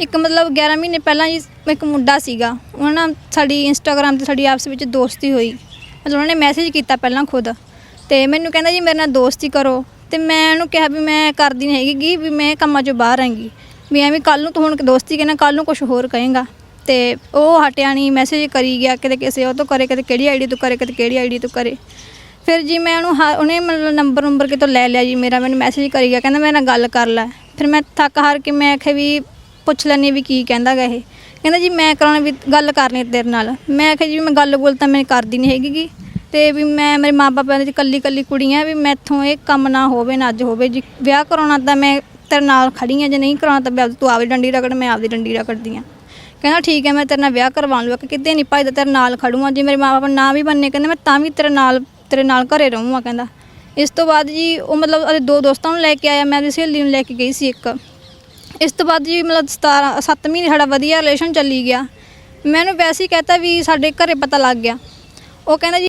ਇੱਕ ਮਤਲਬ 11 ਮਹੀਨੇ ਪਹਿਲਾਂ ਜੀ ਇੱਕ ਮੁੰਡਾ ਸੀਗਾ ਉਹਨਾਂ ਨਾਲ ਸਾਡੀ ਇੰਸਟਾਗ੍ਰam ਤੇ ਸਾਡੀ ਆਪਸ ਵਿੱਚ ਦੋਸਤੀ ਹੋਈ। ਮਤਲਬ ਉਹਨਾਂ ਨੇ ਮੈਸੇਜ ਕੀਤਾ ਪਹਿਲਾਂ ਖੁਦ ਤੇ ਮੈਨੂੰ ਕਹਿੰਦਾ ਜੀ ਮੇਰੇ ਨਾਲ ਦੋਸਤੀ ਕਰੋ ਤੇ ਮੈਂ ਉਹਨੂੰ ਕਿਹਾ ਵੀ ਮੈਂ ਕਰਦੀ ਨਹੀਂ ਹੈਗੀ ਗੀ, ਵੀ ਮੈਂ ਕੰਮਾਂ 'ਚੋਂ ਬਾਹਰ ਆਂਗੀ ਵੀ ਐਵੇਂ ਕੱਲ ਨੂੰ ਤੂੰ ਹੁਣ ਦੋਸਤੀ ਕਹਿੰਦਾ ਕੱਲ ਨੂੰ ਕੁਝ ਹੋਰ ਕਹੇਗਾ। ਤੇ ਉਹ ਹਟਿਆ ਨਹੀਂ ਮੈਸੇਜ ਕਰੀ ਗਿਆ ਕਿਤੇ ਕਿਸੇ ਉਹ ਤੋਂ ਕਰੇ ਕਿਤੇ ਕਿਹੜੀ ਆਈਡੀ ਤੋਂ ਕਰੇ ਕਿਤੇ ਕਿਹੜੀ ਆਈਡੀ ਤੋਂ ਕਰੇ। ਫਿਰ ਜੀ ਮੈਂ ਉਹਨੂੰ ਹਾ- ਉਹਨੇ ਮਤਲਬ ਨੰਬਰ ਨੰਬਰ ਕਿਤੋਂ ਲੈ ਲਿਆ ਜੀ ਮੇਰਾ ਮੈਨੂੰ ਮੈਸੇਜ ਕਰੀ ਗਿਆ ਕਹਿੰਦਾ ਮੇਰੇ ਨਾਲ ਗੱਲ ਕਰ ਲੈ। ਫਿਰ ਮੈਂ ਥੱਕ ਹਾਰ ਕੇ ਮੈਂ ਆਖਿਆ ਵੀ ਪੁੱਛ ਲੈਣੀ ਵੀ ਕੀ ਕਹਿੰਦਾ ਗਾ ਇਹ। ਕਹਿੰਦਾ ਜੀ ਮੈਂ ਕਰਾਉਣਾ ਵੀ ਗੱਲ ਕਰਨੀ ਤੇਰੇ ਨਾਲ। ਮੈਂ ਆਖਿਆ ਜੀ ਮੈਂ ਗੱਲ ਬੋਲ ਤਾਂ ਮੈਂ ਕਰਦੀ ਨਹੀਂ ਹੈਗੀ ਗੀ। ਤੇ ਵੀ ਮੈਂ ਮੇਰੇ ਮਾਪੇ ਦੀ ਕੱਲੀ ਕੱਲੀ ਕੁੜੀ ਆ ਵੀ ਮੈਥੋਂ ਇਹ ਕੰਮ ਨਾ ਹੋਵੇ, ਨਾ ਅੱਜ ਹੋਵੇ। ਜੀ ਵਿਆਹ ਕਰਾਉਣਾ ਤਾਂ ਮੈਂ ਤੇਰੇ ਨਾਲ ਖੜੀ ਆ, ਜੇ ਨਹੀਂ ਕਰਾਉਣਾ ਤਾਂ ਵੀ ਤੂੰ ਆਪਦੀ ਡੰਡੀ ਰਗੜ, ਮੈਂ ਆਪਦੀ ਡੰਡੀ ਰਗੜਦੀ ਆ। ਕਹਿੰਦਾ ਠੀਕ ਹੈ, ਮੈਂ ਤੇਰੇ ਨਾਲ ਵਿਆਹ ਕਰਵਾ ਲੂਗਾ ਕਿਤੇ ਨਹੀਂ ਭਾਈ ਤੇਰੇ ਨਾਲ ਖੜੂੰਗਾ। ਜੇ ਮੇਰੇ ਮਾਪੇ ਨਾ ਵੀ ਬੰਨੇ, ਕਹਿੰਦੇ ਮੈਂ ਤਾਂ ਵੀ ਤੇਰੇ ਨਾਲ ਤੇਰੇ ਨਾਲ ਘਰੇ ਰਹੂੰਗਾ, ਕਹਿੰਦਾ। ਇਸ ਤੋਂ ਬਾਅਦ ਜੀ ਉਹ ਮਤਲਬ ਉਹਦੇ ਦੋ ਦੋਸਤਾਂ ਨੂੰ ਲੈ ਕੇ ਆਇਆ, ਮੈਂ ਉਹਦੀ ਸਹੇਲੀ ਨੂੰ ਲੈ ਕੇ ਗਈ ਸੀ ਇੱਕ। ਇਸ ਤੋਂ ਬਾਅਦ ਜੀ ਮਤਲਬ 17 7 ਮਹੀਨੇ ਸਾਡਾ ਵਧੀਆ ਰਿਲੇਸ਼ਨ ਚੱਲੀ ਗਿਆ। ਮੈਨੂੰ ਵੈਸੇ ਹੀ ਕਹਤਾ ਵੀ ਸਾਡੇ ਘਰੇ ਪਤਾ ਲੱਗ ਗਿਆ। ਉਹ ਕਹਿੰਦਾ ਜੀ